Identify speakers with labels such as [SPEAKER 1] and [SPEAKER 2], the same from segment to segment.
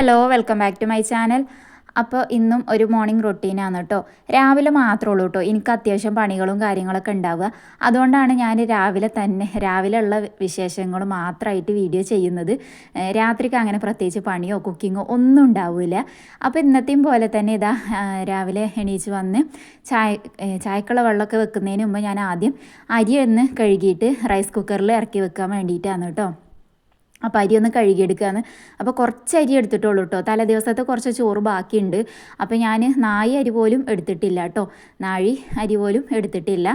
[SPEAKER 1] Hello welcome back to my channel. അപ്പോൾ ഇന്നും ഒരു മോർണിംഗ് റൊട്ടീനാണ് കേട്ടോ. രാവിലെ മാത്രമേ ഉള്ളൂ കേട്ടോ. എനിക്ക് അത്യാവശ്യം പണികളും കാര്യങ്ങളൊക്കെ ഉണ്ടാവുക. അതുകൊണ്ടാണ് ഞാൻ രാവിലെ തന്നെ രാവിലെ ഉള്ള വിശേഷങ്ങൾ മാത്രമായിട്ട് വീഡിയോ ചെയ്യുന്നത്. രാത്രിക്ക് അങ്ങനെ പ്രത്യേകിച്ച് പണിയോ കുക്കിങ്ങോ ഒന്നും ഉണ്ടാവില്ല. അപ്പോൾ ഇന്നത്തെയും പോലെ തന്നെ ഇതാ രാവിലെ എണീച്ച് വന്ന് ചായ ചായക്കുള്ള വെള്ളമൊക്കെ വെക്കുന്നതിന് മുമ്പ് ഞാൻ ആദ്യം അരി ഒന്ന് കഴുകിയിട്ട് റൈസ് കുക്കറിൽ ഇറക്കി വെക്കാൻ വേണ്ടിയിട്ടാണ് കേട്ടോ. അപ്പോൾ അരി ഒന്ന് കഴുകിയെടുക്കുകയാണ് അപ്പോൾ കുറച്ച് അരി എടുത്തിട്ടുള്ളൂ കേട്ടോ തലേ ദിവസത്തെ കുറച്ച് ചോറ് ബാക്കിയുണ്ട്. അപ്പോൾ ഞാൻ നായി അരി പോലും എടുത്തിട്ടില്ല കേട്ടോ നാഴി അരി പോലും എടുത്തിട്ടില്ല.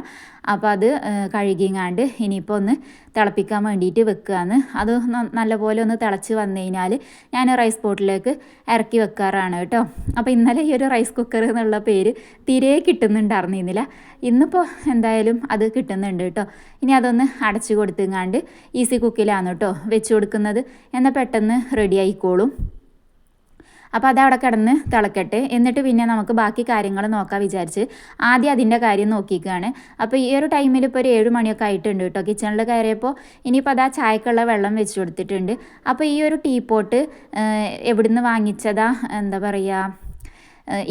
[SPEAKER 1] അപ്പോൾ അത് കഴുകിങ്ങാണ്ട് ഇനിയിപ്പോൾ ഒന്ന് തിളപ്പിക്കാൻ വേണ്ടിയിട്ട് വെക്കുകയാണ്. അത് നല്ലപോലെ ഒന്ന് തിളച്ച് വന്നു കഴിഞ്ഞാൽ ഞാൻ റൈസ് പോട്ടിലേക്ക് ഇറക്കി വെക്കാറാണ് കേട്ടോ. അപ്പോൾ ഇന്നലെ ഈ ഒരു റൈസ് കുക്കർ എന്നുള്ള പേര് തീരെ കിട്ടുന്നുണ്ടായിരുന്നില്ല ഇന്നിപ്പോൾ എന്തായാലും അത് കിട്ടുന്നുണ്ട് കേട്ടോ. ഇനി അതൊന്ന് അടച്ചു കൊടുത്തുങ്ങാണ്ട് ഈസി കുക്കിലാണ് കേട്ടോ വെച്ച് കൊടുക്കുന്നത്. എന്നാൽ പെട്ടെന്ന് റെഡി ആയിക്കോളും. അപ്പോൾ അത് അവിടെ കിടന്ന് തിളക്കട്ടെ. എന്നിട്ട് പിന്നെ നമുക്ക് ബാക്കി കാര്യങ്ങൾ നോക്കാൻ വിചാരിച്ച് ആദ്യം അതിന്റെ കാര്യം നോക്കിക്കുകയാണ് അപ്പോൾ ഈ ഒരു ടൈമിൽ ഇപ്പോൾ ഒരു ഏഴ് മണിയൊക്കെ ആയിട്ടുണ്ട് കേട്ടോ. കിച്ചണിൽ കയറിയപ്പോൾ ഇനിയിപ്പോൾ അതാ ചായക്കുള്ള വെള്ളം വെച്ച് കൊടുത്തിട്ടുണ്ട്. അപ്പോൾ ഈ ഒരു ടീ പോട്ട് എവിടുന്ന് വാങ്ങിച്ചതാ? എന്താ പറയുക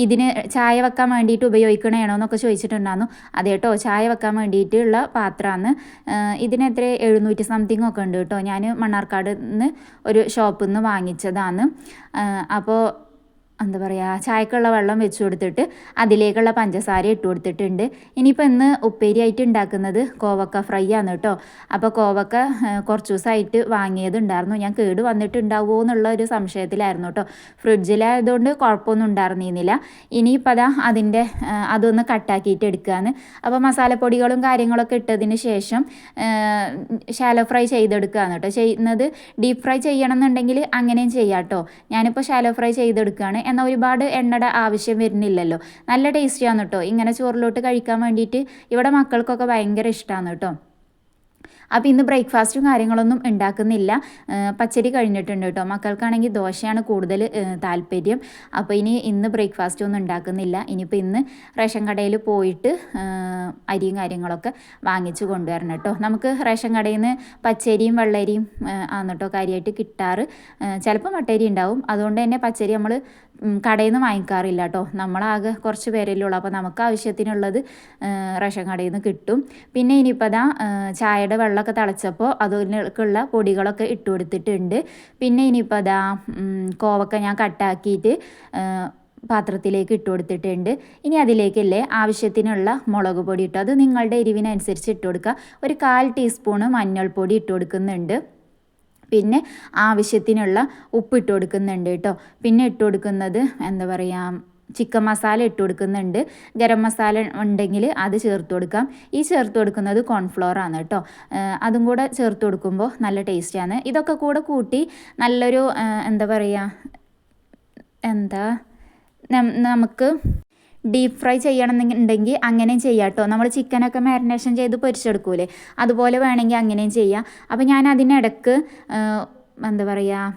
[SPEAKER 1] ഇതിന് ചായ വെക്കാൻ വേണ്ടിയിട്ട് ഉപയോഗിക്കണേണോ എന്നൊക്കെ ചോദിച്ചിട്ടുണ്ടായിരുന്നു. അതെ കേട്ടോ ചായ വെക്കാൻ വേണ്ടിയിട്ടുള്ള പാത്രമാണ്. ഇതിന് എത്ര എഴുന്നൂറ്റി സംതിങ് ഒക്കെ ഉണ്ട് കേട്ടോ. ഞാൻ മണ്ണാർക്കാട് നിന്ന് ഒരു ഷോപ്പിൽ നിന്ന് വാങ്ങിച്ചതാണ് അപ്പോൾ എന്താ പറയുക ചായക്കുള്ള വെള്ളം വെച്ച് കൊടുത്തിട്ട് അതിലേക്കുള്ള പഞ്ചസാര ഇട്ട് കൊടുത്തിട്ടുണ്ട്. ഇനിയിപ്പോൾ ഇന്ന് ഉപ്പേരിയായിട്ട് ഉണ്ടാക്കുന്നത് കോവക്ക ഫ്രൈ ആണ് കേട്ടോ. അപ്പോൾ കോവക്ക കുറച്ച് ദിവസമായിട്ട് വാങ്ങിയതുണ്ടായിരുന്നു. ഞാൻ കേട് വന്നിട്ടുണ്ടാവുമോ എന്നുള്ള ഒരു സംശയത്തിലായിരുന്നു കേട്ടോ. ഫ്രിഡ്ജിലായതുകൊണ്ട് കുഴപ്പമൊന്നും ഉണ്ടായിരുന്നില്ല ഇനിയിപ്പോൾ അതാ അതിന്റെ അതൊന്ന് കട്ടാക്കിയിട്ട് എടുക്കുകയാണ് അപ്പോൾ മസാലപ്പൊടികളും കാര്യങ്ങളൊക്കെ ഇട്ടതിന് ശേഷം ഷാലോ ഫ്രൈ ചെയ്തെടുക്കുകയാണ് കേട്ടോ. ചെയ്യുന്നത് ഡീപ്പ് ഫ്രൈ ചെയ്യണം എന്നുണ്ടെങ്കിൽ അങ്ങനെയും ചെയ്യാം കേട്ടോ. ഞാനിപ്പോൾ ഷാലോ ഫ്രൈ ചെയ്തെടുക്കുകയാണ് എന്നാൽ ഒരുപാട് എണ്ണയുടെ ആവശ്യം വരുന്നില്ലല്ലോ. നല്ല ടേസ്റ്റിയാണ് കേട്ടോ. ഇങ്ങനെ ചോറിലോട്ട് കഴിക്കാൻ വേണ്ടിയിട്ട് ഇവിടെ മക്കൾക്കൊക്കെ ഭയങ്കര ഇഷ്ടമാണ് കേട്ടോ. അപ്പോൾ ഇന്ന് ബ്രേക്ക്ഫാസ്റ്റും കാര്യങ്ങളൊന്നും ഉണ്ടാക്കുന്നില്ല. പച്ചരി കഴിഞ്ഞിട്ടുണ്ട് കേട്ടോ. മക്കൾക്കാണെങ്കിൽ ദോശയാണ് കൂടുതൽ താല്പര്യം. അപ്പോൾ ഇനി ഇന്ന് ബ്രേക്ക്ഫാസ്റ്റ് ഒന്നും ഉണ്ടാക്കുന്നില്ല. ഇനിയിപ്പോൾ ഇന്ന് റേഷൻ കടയിൽ പോയിട്ട് അരിയും കാര്യങ്ങളൊക്കെ വാങ്ങിച്ചു കൊണ്ടുവരണം കേട്ടോ. നമുക്ക് റേഷൻ കടയിൽ നിന്ന് പച്ചരിയും വെള്ളരിയും ആണ് കേട്ടോ കാര്യമായിട്ട് കിട്ടാറ്. ചിലപ്പോൾ മട്ടരി ഉണ്ടാവും. അതുകൊണ്ട് തന്നെ പച്ചരി നമ്മൾ കടയിൽ നിന്ന് വാങ്ങിക്കാറില്ല കേട്ടോ നമ്മളാകെ കുറച്ച് പേരല്ലേ ഉള്ളൂ. അപ്പോൾ നമുക്ക് ആവശ്യത്തിനുള്ളത് റേഷൻ കടയിൽ നിന്ന് കിട്ടും. പിന്നെ ഇനിയിപ്പോൾ അതാ ചായയുടെ വെള്ളമൊക്കെ തിളച്ചപ്പോൾ അതിലേക്കുള്ള പൊടികളൊക്കെ ഇട്ട് കൊടുത്തിട്ടുണ്ട്. പിന്നെ ഇനിയിപ്പോൾ അതാ കോവക്ക ഞാൻ കട്ടാക്കിയിട്ട് പാത്രത്തിലേക്ക് ഇട്ട് കൊടുത്തിട്ടുണ്ട്. ഇനി അതിലേക്കല്ലേ ആവശ്യത്തിനുള്ള മുളക് പൊടി ഇട്ടു. അത് നിങ്ങളുടെ എരിവിനനുസരിച്ച് ഇട്ട് കൊടുക്കുക. ഒരു കാൽ ടീസ്പൂണ് മഞ്ഞൾപ്പൊടി ഇട്ട് കൊടുക്കുന്നുണ്ട്. പിന്നെ ആവശ്യത്തിനുള്ള ഉപ്പ് ഇട്ട് കൊടുക്കുന്നുണ്ട് കേട്ടോ. പിന്നെ ഇട്ട് കൊടുക്കുന്നത് എന്താ പറയുക ചിക്കൻ മസാല ഇട്ട് കൊടുക്കുന്നുണ്ട്. ഗരം മസാല ഉണ്ടെങ്കിൽ അത് ചേർത്ത് കൊടുക്കാം. ഈ ചേർത്ത് കൊടുക്കുന്നത് കോൺഫ്ലോർ ആണ് കേട്ടോ. അതും കൂടെ ചേർത്ത് കൊടുക്കുമ്പോൾ നല്ല ടേസ്റ്റിയാണ് ഇതൊക്കെ കൂടെ കൂട്ടി നല്ലൊരു എന്താ പറയുക എന്താ നമുക്ക് ഡീപ്പ് ഫ്രൈ ചെയ്യണമെന്നുണ്ടെങ്കിൽ അങ്ങനെയും ചെയ്യാം കേട്ടോ നമ്മൾ ചിക്കനൊക്കെ മാരിനേഷൻ ചെയ്ത് പൊരിച്ചെടുക്കൂലേ? അതുപോലെ വേണമെങ്കിൽ അങ്ങനെയും ചെയ്യാം. അപ്പോൾ ഞാൻ അതിനിടക്ക് എന്താ പറയുക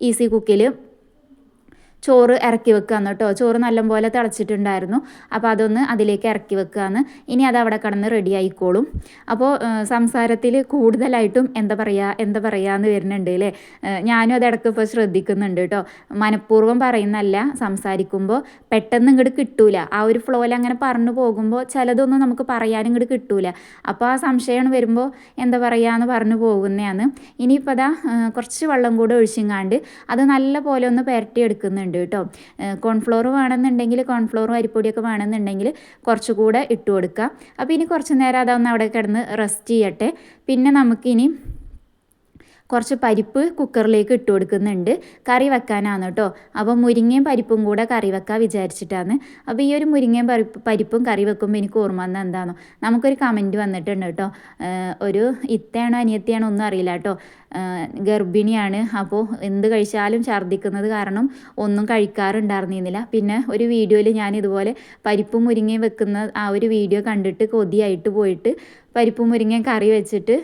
[SPEAKER 1] ഈസി കുക്കിൽ ചോറ് ഇറക്കി വെക്കുകയെന്ന് കേട്ടോ. ചോറ് നല്ലപോലെ തിളച്ചിട്ടുണ്ടായിരുന്നു. അപ്പോൾ അതൊന്ന് അതിലേക്ക് ഇറക്കി വെക്കുകയെന്ന് ഇനി അത് അവിടെ കിടന്ന് റെഡി ആയിക്കോളും. അപ്പോൾ സംസാരത്തിൽ കൂടുതലായിട്ടും എന്താ പറയുക എന്താ പറയുക എന്ന് വരുന്നുണ്ട് അല്ലേ ഞാനും അത് ഇടയ്ക്ക് ഇപ്പോൾ ശ്രദ്ധിക്കുന്നുണ്ട് കേട്ടോ മനഃപൂർവം പറയുന്നല്ല സംസാരിക്കുമ്പോൾ പെട്ടെന്ന് ഇങ്ങോട്ട് കിട്ടൂല. ആ ഒരു ഫ്ലോയിൽ അങ്ങനെ പറഞ്ഞു പോകുമ്പോൾ ചിലതൊന്നും നമുക്ക് പറയാനും ഇങ്ങോട്ട് കിട്ടൂല. അപ്പോൾ ആ സംശയം വരുമ്പോൾ എന്താ പറയുക എന്ന് പറഞ്ഞു പോകുന്നതാണ്. ഇനിയിപ്പോൾ അതാ കുറച്ച് വെള്ളം കൂടെ ഒഴിച്ചിങ്ങാണ്ട് അത് നല്ല പോലെ ഒന്ന് പുരട്ടി എടുക്കുന്നുണ്ട് കേട്ടോ. കോൺഫ്ലോർ വേണമെന്നുണ്ടെങ്കിൽ കോൺഫ്ലോറും അരിപ്പൊടിയൊക്കെ വേണമെന്നുണ്ടെങ്കിൽ കുറച്ചുകൂടെ ഇട്ട് കൊടുക്കുക. അപ്പോൾ ഇനി കുറച്ച് നേരം അതൊന്ന് അവിടെ കിടന്ന് റെസ്റ്റ് ചെയ്യട്ടെ. പിന്നെ നമുക്കിനി കുറച്ച് പരിപ്പ് കുക്കറിലേക്ക് ഇട്ട് കൊടുക്കുന്നുണ്ട്. കറി വെക്കാനാണ് കേട്ടോ. അപ്പോൾ മുരിങ്ങയും പരിപ്പും കൂടെ കറി വെക്കാൻ വിചാരിച്ചിട്ടാണ്. അപ്പോൾ ഈ ഒരു മുരിങ്ങയും പരിപ്പ് പരിപ്പും കറി വെക്കുമ്പോൾ എനിക്ക് ഓർമ്മ വന്ന എന്താണോ നമുക്കൊരു കമന്റ് വന്നിട്ടുണ്ട് കേട്ടോ. ഒരു ഇത്തയാണോ അനിയത്തിയാണോ ഒന്നും അറിയില്ല കേട്ടോ. ഗർഭിണിയാണ്. അപ്പോൾ എന്ത് കഴിച്ചാലും ഛർദ്ദിക്കുന്നത് കാരണം ഒന്നും കഴിക്കാറുണ്ടായിരുന്നില്ല പിന്നെ ഒരു വീഡിയോയിൽ ഞാൻ ഇതുപോലെ പരിപ്പ് മുരിങ്ങയും വെക്കുന്ന ആ ഒരു വീഡിയോ കണ്ടിട്ട് കൊതിയായിട്ട് പോയിട്ട് പരിപ്പ് മുരിങ്ങ കറി വെച്ചിട്ട്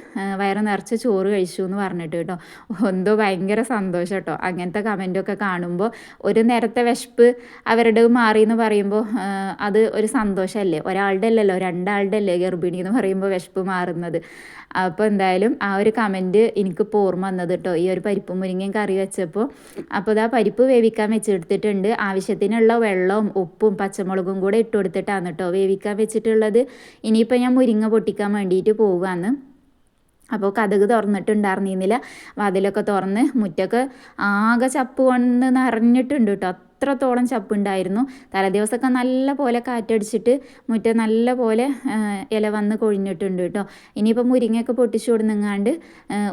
[SPEAKER 1] വയറ് നിറച്ച് ചോറ് കഴിച്ചു എന്ന് പറഞ്ഞിട്ട് കേട്ടോ. എന്തോ ഭയങ്കര സന്തോഷം കേട്ടോ. അങ്ങനത്തെ കമന്റൊക്കെ കാണുമ്പോൾ ഒരു നേരത്തെ വിശപ്പ് അവരുടെ മാറി എന്ന് പറയുമ്പോൾ അത് ഒരു സന്തോഷമല്ലേ ഒരാളുടെ അല്ലല്ലോ രണ്ടാളുടെ അല്ലേ ഗർഭിണി എന്ന് പറയുമ്പോൾ വിശപ്പ് മാറുന്നത്. അപ്പോൾ എന്തായാലും ആ ഒരു കമന്റ് എനിക്ക് ഓർമ്മ വന്നത് കേട്ടോ ഈ ഒരു പരിപ്പ് മുരിങ്ങയും കറി വെച്ചപ്പോൾ അപ്പോൾ ഇതാ പരിപ്പ് വേവിക്കാൻ വെച്ചെടുത്തിട്ടുണ്ട്. ആവശ്യത്തിനുള്ള വെള്ളവും ഉപ്പും പച്ചമുളകും കൂടെ ഇട്ട് കൊടുത്തിട്ടാണ് കേട്ടോ വേവിക്കാൻ വെച്ചിട്ടുള്ളത്. ഇനിയിപ്പോൾ ഞാൻ മുരിങ്ങ പൊട്ടിക്കാൻ വേണ്ടിയിട്ട് പോവുകയാണ് അപ്പോൾ കഥക് തുറന്നിട്ടുണ്ടായിരുന്നില്ല. വാതിലൊക്കെ തുറന്ന് മുറ്റൊക്കെ ആകെ ചപ്പ് കൊണ്ട് നിറഞ്ഞിട്ടുണ്ട് കേട്ടോ അത്രത്തോളം ചപ്പുണ്ടായിരുന്നു. തലേദിവസമൊക്കെ നല്ല പോലെ കാറ്റടിച്ചിട്ട് മുറ്റം നല്ല പോലെ ഇല വന്ന് കൊഴിഞ്ഞിട്ടുണ്ട് കേട്ടോ. ഇനിയിപ്പോൾ മുരിങ്ങയൊക്കെ പൊട്ടിച്ചു കൊടുന്നെങ്ങാണ്ട്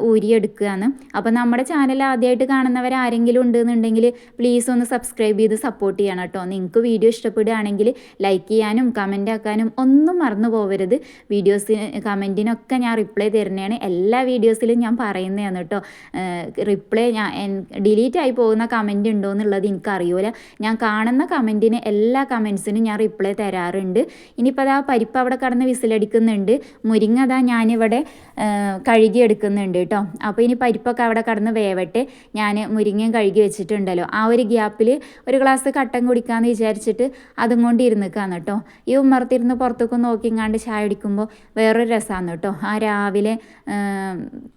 [SPEAKER 1] ഊരിയെടുക്കുകയാണ്. അപ്പോൾ നമ്മുടെ ചാനൽ ആദ്യമായിട്ട് കാണുന്നവർ ആരെങ്കിലും ഉണ്ടെന്നുണ്ടെങ്കിൽ പ്ലീസ് ഒന്ന് സബ്സ്ക്രൈബ് ചെയ്ത് സപ്പോർട്ട് ചെയ്യണം കേട്ടോ. നിങ്ങൾക്ക് വീഡിയോ ഇഷ്ടപ്പെടുകയാണെങ്കിൽ ലൈക്ക് ചെയ്യാനും കമന്റ് ആക്കാനും ഒന്നും മറന്നു പോകരുത് വീഡിയോസിന് കമന്റിനൊക്കെ ഞാൻ റിപ്ലൈ തരുന്നതാണ്. എല്ലാ വീഡിയോസിലും ഞാൻ പറയുന്നതാണ് കേട്ടോ. റിപ്ലൈ ഞാൻ ഡിലീറ്റ് ആയി പോകുന്ന കമന്റ് ഉണ്ടോ എന്നുള്ളത് എനിക്കറിയൂല. ഞാൻ കാണുന്ന കമന്റിന് എല്ലാ കമൻസിനും ഞാൻ റിപ്ലൈ തരാറുണ്ട്. ഇനിയിപ്പോൾ അതാ പരിപ്പ് അവിടെ കടന്ന് വിസിലടിക്കുന്നുണ്ട്. മുരിങ്ങ അതാ ഞാനിവിടെ കഴുകി എടുക്കുന്നുണ്ട് കേട്ടോ. അപ്പോൾ ഇനി പരിപ്പൊക്കെ അവിടെ കടന്ന് വേവട്ടെ. ഞാൻ മുരിങ്ങയും കഴുകി വെച്ചിട്ടുണ്ടല്ലോ. ആ ഒരു ഗ്യാപ്പിൽ ഒരു ഗ്ലാസ് കട്ടൻ കുടിക്കാമെന്ന് വിചാരിച്ചിട്ട് അതും കൊണ്ട് ഇരുന്നിക്കാന്ന് കേട്ടോ. ഈ ഉമ്മർത്തിരുന്ന് പുറത്തേക്ക് നോക്കിങ്ങാണ്ട് ചായ അടിക്കുമ്പോൾ വേറൊരു രസമാണ് കേട്ടോ. ആ രാവിലെ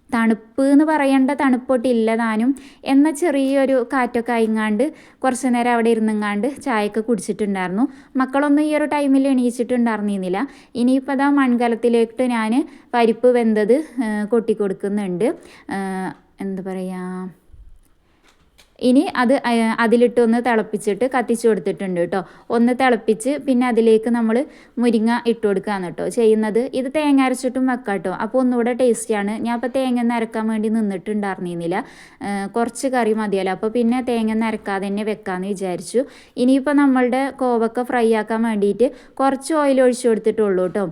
[SPEAKER 1] തണുപ്പ് എന്ന് പറയേണ്ട തണുപ്പൊട്ടില്ല താനും എന്ന ചെറിയൊരു കാറ്റൊക്കെ ആയിങ്ങാണ്ട് കുറച്ച് നേരം അവിടെ ഇരുന്നെങ്ങാണ്ട് ചായയൊക്കെ കുടിച്ചിട്ടുണ്ടായിരുന്നു. മക്കളൊന്നും ഈ ഒരു ടൈമിൽ എണീച്ചിട്ടുണ്ടായിരുന്നില്ല ഇനിയിപ്പോൾ അതാ മൺകലത്തിലേക്ക് ഞാൻ പരിപ്പ് വെന്തത് കൊട്ടിക്കൊടുക്കുന്നുണ്ട്. എന്താ പറയുക ഇനി അത് അതിലിട്ടൊന്ന് തിളപ്പിച്ചിട്ട് കത്തിച്ചു കൊടുത്തിട്ടുണ്ട് കേട്ടോ. ഒന്ന് തിളപ്പിച്ച് പിന്നെ അതിലേക്ക് നമ്മൾ മുരിങ്ങ ഇട്ട് കൊടുക്കുകയാണ് കേട്ടോ. ചെയ്യുന്നത്. ഇത് തേങ്ങ അരച്ചിട്ടും വെക്കാം കേട്ടോ. അപ്പോൾ ഒന്നുകൂടെ ടേസ്റ്റിയാണ് ഞാൻ അപ്പോൾ തേങ്ങ നരക്കാൻ വേണ്ടി നിന്നിട്ടുണ്ടായിരുന്നില്ല. കുറച്ച് കറി മതിയല്ലോ. അപ്പോൾ പിന്നെ തേങ്ങ നരക്കാതെ തന്നെ വെക്കാമെന്ന് വിചാരിച്ചു. ഇനിയിപ്പോൾ നമ്മളുടെ കോവക്ക ഫ്രൈ ആക്കാൻ വേണ്ടിയിട്ട് കുറച്ച് ഓയിൽ ഒഴിച്ചു കൊടുത്തിട്ടുള്ളൂ കേട്ടോ.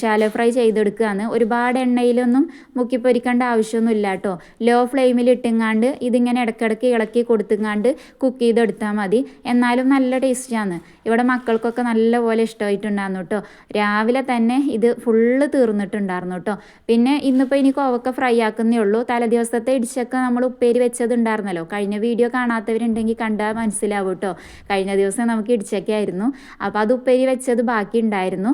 [SPEAKER 1] ശാലോ ഫ്രൈ ചെയ്തെടുക്കുകയാണ്. ഒരുപാട് എണ്ണയിലൊന്നും മുക്കിപ്പൊരിക്കേണ്ട ആവശ്യമൊന്നുമില്ല കേട്ടോ. ലോ ഫ്ലെയിമിൽ ഇട്ടിങ്ങാണ്ട് ഇതിങ്ങനെ ഇടയ്ക്കിടയ്ക്ക് ഇളക്കി ഇളക്കി കൊടുത്തുങ്ങാണ്ട് കുക്ക് ചെയ്തെടുത്താൽ മതി. എന്നാലും നല്ല ടേസ്റ്റാണ് ഇവിടെ മക്കൾക്കൊക്കെ നല്ലപോലെ ഇഷ്ടമായിട്ടുണ്ടായിരുന്നു കേട്ടോ രാവിലെ തന്നെ ഇത് ഫുള്ള് തീർന്നിട്ടുണ്ടായിരുന്നു കേട്ടോ പിന്നെ ഇന്നിപ്പോൾ ഇനി കോവക്ക ഫ്രൈ ആക്കുന്നേ ഉള്ളൂ. തലേദിവസത്തെ ഇടിച്ചൊക്കെ നമ്മൾ ഉപ്പേരി വെച്ചതുണ്ടായിരുന്നല്ലോ. കഴിഞ്ഞ വീഡിയോ കാണാത്തവരുണ്ടെങ്കിൽ കണ്ടാൽ മനസ്സിലാവും കേട്ടോ കഴിഞ്ഞ ദിവസം നമുക്ക് ഇടിച്ചൊക്കെയായിരുന്നു അപ്പോൾ അത് ഉപ്പേരി വെച്ചത് ബാക്കി ഉണ്ടായിരുന്നു.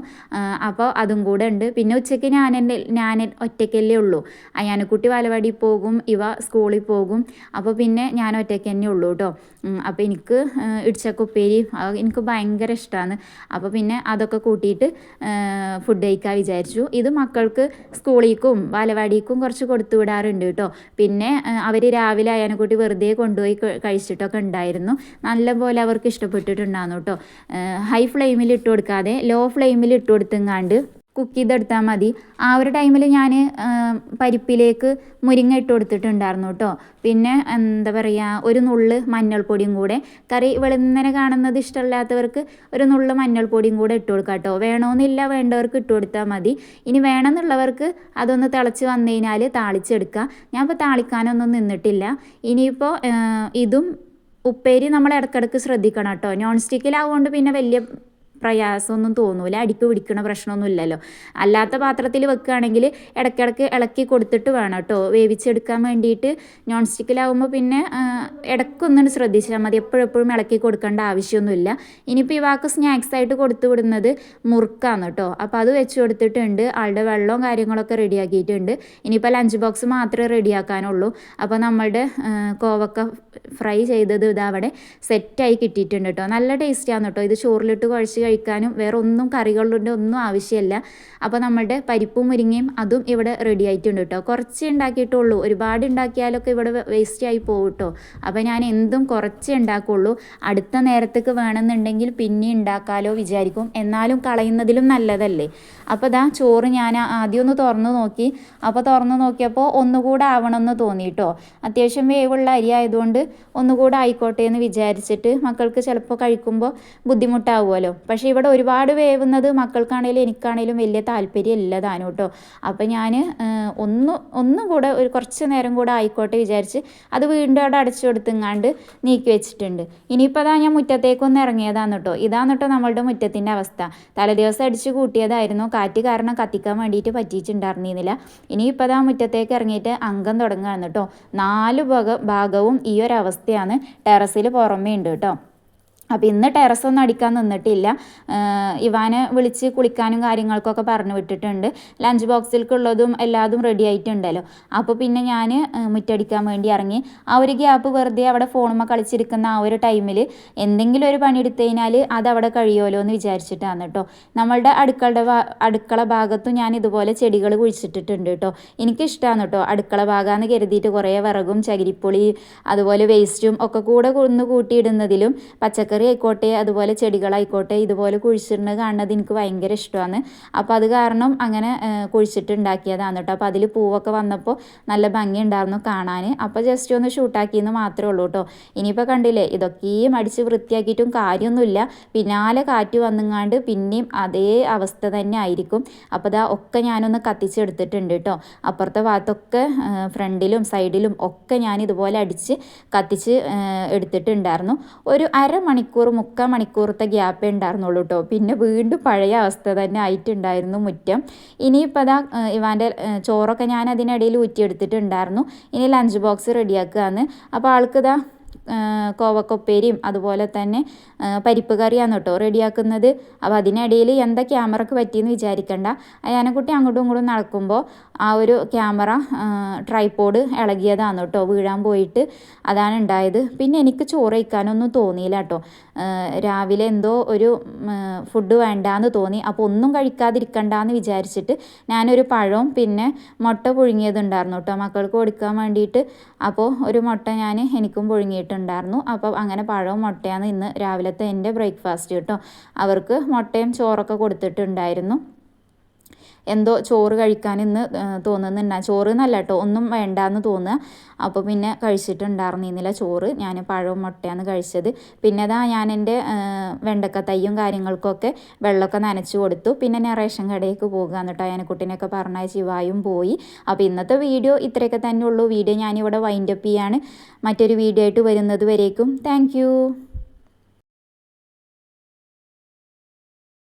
[SPEAKER 1] അപ്പോൾ അതും കൂടെ ഉണ്ട്. പിന്നെ ഉച്ചയ്ക്ക് ഞാൻ എന്റെ ഞാൻ ഒറ്റയ്ക്കല്ലേ ഉള്ളൂ. അയ്യാനക്കുട്ടി വലവടി പോകും. ഇവ സ്കൂളിൽ പോകും. അപ്പോൾ പിന്നെ ഞാൻ ഒറ്റയ്ക്ക് തന്നെ ഉള്ളൂ കേട്ടോ. അപ്പോൾ എനിക്ക് ഇടിച്ചക്ക ഉപ്പേരി എനിക്ക് ഭയങ്കര ഇഷ്ടമാണ് അപ്പോൾ പിന്നെ അതൊക്കെ കൂട്ടിയിട്ട് ഫുഡ് കഴിക്കാൻ വിചാരിച്ചു. ഇത് മക്കൾക്ക് സ്കൂളിലേക്കും ബാലവാടിക്കും കുറച്ച് കൊടുത്തു വിടാറുണ്ട് കേട്ടോ. പിന്നെ അവർ രാവിലെ അയാനെക്കൂട്ടി വെറുതെ കൊണ്ടുപോയി കഴിച്ചിട്ടൊക്കെ ഉണ്ടായിരുന്നു. നല്ലപോലെ അവർക്ക് ഇഷ്ടപ്പെട്ടിട്ടുണ്ടായിരുന്നു കേട്ടോ. ഹൈ ഫ്ലെയിമിൽ ഇട്ട് കൊടുക്കാതെ ലോ ഫ്ലെയിമിൽ ഇട്ട് കൊടുത്തെങ്ങാണ്ട് കുക്ക് ചെയ്തെടുത്താൽ മതി. ആ ഒരു ടൈമിൽ ഞാൻ പരിപ്പിലേക്ക് മുരിങ്ങ ഇട്ട് കൊടുത്തിട്ടുണ്ടായിരുന്നു കേട്ടോ പിന്നെ എന്താ പറയുക ഒരു നുള്ള് മഞ്ഞൾപ്പൊടിയും കൂടെ. കറി വെളുന്നനെ കാണുന്നത് ഇഷ്ടമില്ലാത്തവർക്ക് ഒരു നുള്ള് മഞ്ഞൾപ്പൊടിയും കൂടെ ഇട്ട് കൊടുക്കാം കേട്ടോ വേണമെന്നില്ല വേണ്ടവർക്ക് ഇട്ട് കൊടുത്താൽ മതി. ഇനി വേണമെന്നുള്ളവർക്ക് അതൊന്ന് തിളച്ച് വന്നു കഴിഞ്ഞാൽ താളിച്ചെടുക്കുക ഞാൻ ഇപ്പോൾ താളിക്കാനൊന്നും നിന്നിട്ടില്ല. ഇനിയിപ്പോൾ ഇതും ഉപ്പേരി നമ്മൾ ഇടയ്ക്കിടയ്ക്ക് ശ്രദ്ധിക്കണം കേട്ടോ നോൺ സ്റ്റിക്കിലാവുകൊണ്ട് പിന്നെ വലിയ പ്രയാസമൊന്നും തോന്നൂല അടിപ്പ് പിടിക്കണ പ്രശ്നമൊന്നും ഇല്ലല്ലോ അല്ലാത്ത പാത്രത്തിൽ വെക്കുകയാണെങ്കിൽ ഇടയ്ക്കിടയ്ക്ക് ഇളക്കി കൊടുത്തിട്ട് വേണം കേട്ടോ. വേവിച്ചെടുക്കാൻ വേണ്ടിയിട്ട് നോൺ സ്റ്റിക്കിലാവുമ്പോൾ പിന്നെ ഇടയ്ക്കൊന്നും ശ്രദ്ധിച്ചാൽ മതി. എപ്പോഴെപ്പോഴും ഇളക്കി കൊടുക്കേണ്ട ആവശ്യമൊന്നുമില്ല. ഇനിയിപ്പോൾ ഈ വാക്ക് സ്നാക്സ് ആയിട്ട് കൊടുത്തു വിടുന്നത് മുറുക്കാന്ന് കേട്ടോ. അപ്പോൾ അത് വെച്ച് കൊടുത്തിട്ടുണ്ട്. ആളുടെ വെള്ളവും കാര്യങ്ങളൊക്കെ റെഡിയാക്കിയിട്ടുണ്ട്. ഇനിയിപ്പോൾ ലഞ്ച് ബോക്സ് മാത്രമേ റെഡിയാക്കാനുള്ളൂ. അപ്പോൾ നമ്മളുടെ കോവക്ക ഫ്രൈ ചെയ്തത് ഇതവിടെ സെറ്റായി കിട്ടിയിട്ടുണ്ട് കേട്ടോ. നല്ല ടേസ്റ്റാണ് കേട്ടോ. ഇത് ചോറിലിട്ട് കുഴച്ച് കഴിക്കാനും വേറെ ഒന്നും കറികളുടെ ഒന്നും ആവശ്യമില്ല. അപ്പോൾ നമ്മുടെ പരിപ്പും മുരിങ്ങയും അതും ഇവിടെ റെഡി ആയിട്ടുണ്ട് കേട്ടോ. കുറച്ച് ഉണ്ടാക്കിയിട്ടുള്ളൂ. ഒരുപാട് ഉണ്ടാക്കിയാലൊക്കെ ഇവിടെ വേസ്റ്റ് ആയി പോകും കേട്ടോ. അപ്പോൾ ഞാൻ എന്തും കുറച്ച് ഉണ്ടാക്കുള്ളൂ. അടുത്ത നേരത്തേക്ക് വേണമെന്നുണ്ടെങ്കിൽ പിന്നെ ഉണ്ടാക്കാലോ വിചാരിക്കും. എന്നാലും കളയുന്നതിലും നല്ലതല്ലേ. അപ്പോൾ ഇതാ ചോറ് ഞാൻ ആദ്യം ഒന്ന് തുറന്നു നോക്കി. അപ്പോൾ തുറന്നു നോക്കിയപ്പോൾ ഒന്നുകൂടെ ആവണമെന്ന് തോന്നി കേട്ടോ. അത്യാവശ്യം വേവുള്ള അരി ആയതുകൊണ്ട് ഒന്നുകൂടെ ആയിക്കോട്ടെ എന്ന് വിചാരിച്ചിട്ട് മക്കൾക്ക് ചിലപ്പോൾ കഴിക്കുമ്പോൾ ബുദ്ധിമുട്ടാവുമല്ലോ. പക്ഷേ ഇവിടെ ഒരുപാട് വേവുന്നത് മക്കൾക്കാണേലും എനിക്കാണേലും വലിയ താല്പര്യം ഇല്ല താനും കേട്ടോ അപ്പം ഞാൻ ഒന്ന് ഒന്നും കൂടെ ഒരു കുറച്ച് നേരം കൂടെ ആയിക്കോട്ടെ വിചാരിച്ച് അത് വീണ്ടും അവിടെ അടച്ചു കൊടുത്തുങ്ങാണ്ട് നീക്കി വെച്ചിട്ടുണ്ട്. ഇനിയിപ്പോൾ അതാ ഞാൻ മുറ്റത്തേക്കൊന്ന് ഇറങ്ങിയതാണ് കേട്ടോ. ഇതാണ് കേട്ടോ നമ്മളുടെ മുറ്റത്തിന്റെ അവസ്ഥ. തലേദിവസം അടിച്ച് കൂട്ടിയതായിരുന്നു. കാറ്റ് കാരണം കത്തിക്കാൻ വേണ്ടിയിട്ട് പറ്റിയിട്ടുണ്ടായിരുന്നില്ല. ഇനിയിപ്പോൾ അതാ മുറ്റത്തേക്ക് ഇറങ്ങിയിട്ട് അംഗം തുടങ്ങുകയാണ് കേട്ടോ. നാല് ഭാഗ ഭാഗവും ഈ ഒരു അവസ്ഥയാണ് ടെറസിൽ പുറമേ ഉണ്ട് കേട്ടോ. അപ്പോൾ ഇന്ന് ടെറസൊന്നും അടിക്കാൻ നിന്നിട്ടില്ല. ഇവാനെ വിളിച്ച് കുളിക്കാനും കാര്യങ്ങൾക്കൊക്കെ പറഞ്ഞു വിട്ടിട്ടുണ്ട്. ലഞ്ച് ബോക്സിലേക്കുള്ളതും എല്ലാതും റെഡി ആയിട്ടുണ്ടല്ലോ. അപ്പോൾ പിന്നെ ഞാൻ മുറ്റടിക്കാൻ വേണ്ടി ഇറങ്ങി. ആ ഒരു ഗ്യാപ്പ് വെറുതെ അവിടെ ഫോണുമ്മ കളിച്ചിരിക്കുന്ന ആ ഒരു ടൈമിൽ എന്തെങ്കിലും ഒരു പണി എടുത്തു കഴിഞ്ഞാൽ അത് അവിടെ കഴിയുമല്ലോ എന്ന് വിചാരിച്ചിട്ടാണ് കേട്ടോ നമ്മളുടെ അടുക്കളയുടെ അടുക്കള ഭാഗത്തും ഞാൻ ഇതുപോലെ ചെടികൾ കുഴിച്ചിട്ടിട്ടുണ്ട് കേട്ടോ എനിക്കിഷ്ടമാണ് കേട്ടോ അടുക്കള ഭാഗമെന്ന് കരുതിയിട്ട് കുറേ വിറകും ചകിരിപ്പൊളി അതുപോലെ വേസ്റ്റും ഒക്കെ കൂടെ ഒന്ന് കൂട്ടിയിടുന്നതിലും പച്ചക്കറി പച്ചക്കറി ആയിക്കോട്ടെ അതുപോലെ ചെടികളായിക്കോട്ടെ ഇതുപോലെ കുഴിച്ചിടുന്നത് കാണുന്നത് എനിക്ക് ഭയങ്കര ഇഷ്ടമാണ്. അപ്പോൾ അത് കാരണം അങ്ങനെ കുഴിച്ചിട്ട് ഉണ്ടാക്കിയതാണ് കേട്ടോ. അപ്പോൾ അതിൽ പൂവൊക്കെ വന്നപ്പോൾ നല്ല ഭംഗി ഉണ്ടായിരുന്നു കാണാൻ. അപ്പോൾ ജസ്റ്റ് ഒന്ന് ഷൂട്ടാക്കിയെന്ന് മാത്രമേ ഉള്ളൂ കേട്ടോ. ഇനിയിപ്പോൾ കണ്ടില്ലേ ഇതൊക്കെയും അടിച്ച് വൃത്തിയാക്കിയിട്ടും കാര്യമൊന്നുമില്ല. പിന്നാലെ കാറ്റ് വന്നുങ്ങാണ്ട് പിന്നെയും അതേ അവസ്ഥ തന്നെ ആയിരിക്കും. അപ്പോൾ ഇതാ ഒക്കെ ഞാനൊന്ന് കത്തിച്ചെടുത്തിട്ടുണ്ട് കേട്ടോ. അപ്പുറത്തെ ഭാഗത്തൊക്കെ ഫ്രണ്ടിലും സൈഡിലും ഒക്കെ ഞാൻ ഇതുപോലെ അടിച്ച് കത്തിച്ച് എടുത്തിട്ടുണ്ടായിരുന്നു. ഒരു അരമണിക്കൂർ മണിക്കൂർ മുക്കാൽ മണിക്കൂറത്തെ ഗ്യാപ്പേ ഉണ്ടായിരുന്നുള്ളൂ കേട്ടോ. പിന്നെ വീണ്ടും പഴയ അവസ്ഥ തന്നെ ആയിട്ടുണ്ടായിരുന്നു മുറ്റം. ഇനിയിപ്പോൾ അതാ ഇവാന്റെ ചോറൊക്കെ ഞാൻ അതിനിടയിൽ ഊറ്റിയെടുത്തിട്ടുണ്ടായിരുന്നു. ഇനി ലഞ്ച് ബോക്സ് റെഡിയാക്കുകയാണ്. അപ്പോൾ ആൾക്ക് ആൾക്കിതാ കോവക്കൊപ്പേരിയും അതുപോലെ തന്നെ പരിപ്പ് കറിയാണ് കേട്ടോ റെഡിയാക്കുന്നത്. അപ്പോൾ അതിനിടയിൽ എന്താ ക്യാമറക്ക് പറ്റിയെന്ന് വിചാരിക്കണ്ട. അയാനക്കുട്ടി അങ്ങോട്ടും ഇങ്ങോട്ടും നടക്കുമ്പോൾ ആ ഒരു ക്യാമറ ട്രൈപോഡ് ഇളകിയതാണ് കേട്ടോ. വീഴാൻ പോയിട്ട് അതാണ് ഉണ്ടായത്. പിന്നെ എനിക്ക് ചോറ് കഴിക്കാനൊന്നും തോന്നിയില്ല കേട്ടോ. രാവിലെ എന്തോ ഒരു ഫുഡ് വേണ്ടാന്ന് തോന്നി. അപ്പോൾ ഒന്നും കഴിക്കാതിരിക്കണ്ടെന്ന് വിചാരിച്ചിട്ട് ഞാനൊരു പഴവും പിന്നെ മുട്ട പുഴുങ്ങിയതുണ്ടായിരുന്നു കേട്ടോ. മക്കൾക്ക് കൊടുക്കാൻ വേണ്ടിയിട്ട് അപ്പോൾ ഒരു മുട്ട ഞാൻ എനിക്കും പുഴുങ്ങിയിട്ടുണ്ടായിരുന്നു. അപ്പോൾ അങ്ങനെ പഴവും മുട്ടയാണ് ഇന്ന് രാവിലത്തെ എന്റെ ബ്രേക്ക്ഫാസ്റ്റ് കേട്ടോ. അവർക്ക് മുട്ടയും ചോറൊക്കെ കൊടുത്തിട്ടുണ്ടായിരുന്നു. എന്തോ ചോറ് കഴിക്കാൻ ഇന്ന് തോന്നുന്നുണ്ട. ചോറ് എന്നല്ല കേട്ടോ ഒന്നും വേണ്ടാന്ന് തോന്നുക. അപ്പോൾ പിന്നെ കഴിച്ചിട്ടുണ്ടായിരുന്നില്ല ചോറ്. ഞാൻ പഴവും മുട്ടയാണ് കഴിച്ചത്. പിന്നെ അതാ ഞാൻ എന്റെ വെണ്ടക്ക തയ്യും കാര്യങ്ങൾക്കൊക്കെ വെള്ളമൊക്കെ നനച്ചു കൊടുത്തു. പിന്നെ ഞാൻ റേഷൻ കടയിലേക്ക് പോകുക എന്നിട്ട് അയനക്കുട്ടിനെയൊക്കെ പറഞ്ഞ ശിവായും പോയി. അപ്പോൾ ഇന്നത്തെ വീഡിയോ ഇത്രയൊക്കെ തന്നെ ഉള്ളൂ. വീഡിയോ ഞാനിവിടെ വൈൻഡപ്പ് ചെയ്യാണ്. മറ്റൊരു വീഡിയോ ആയിട്ട് വരുന്നത് വരേക്കും. താങ്ക്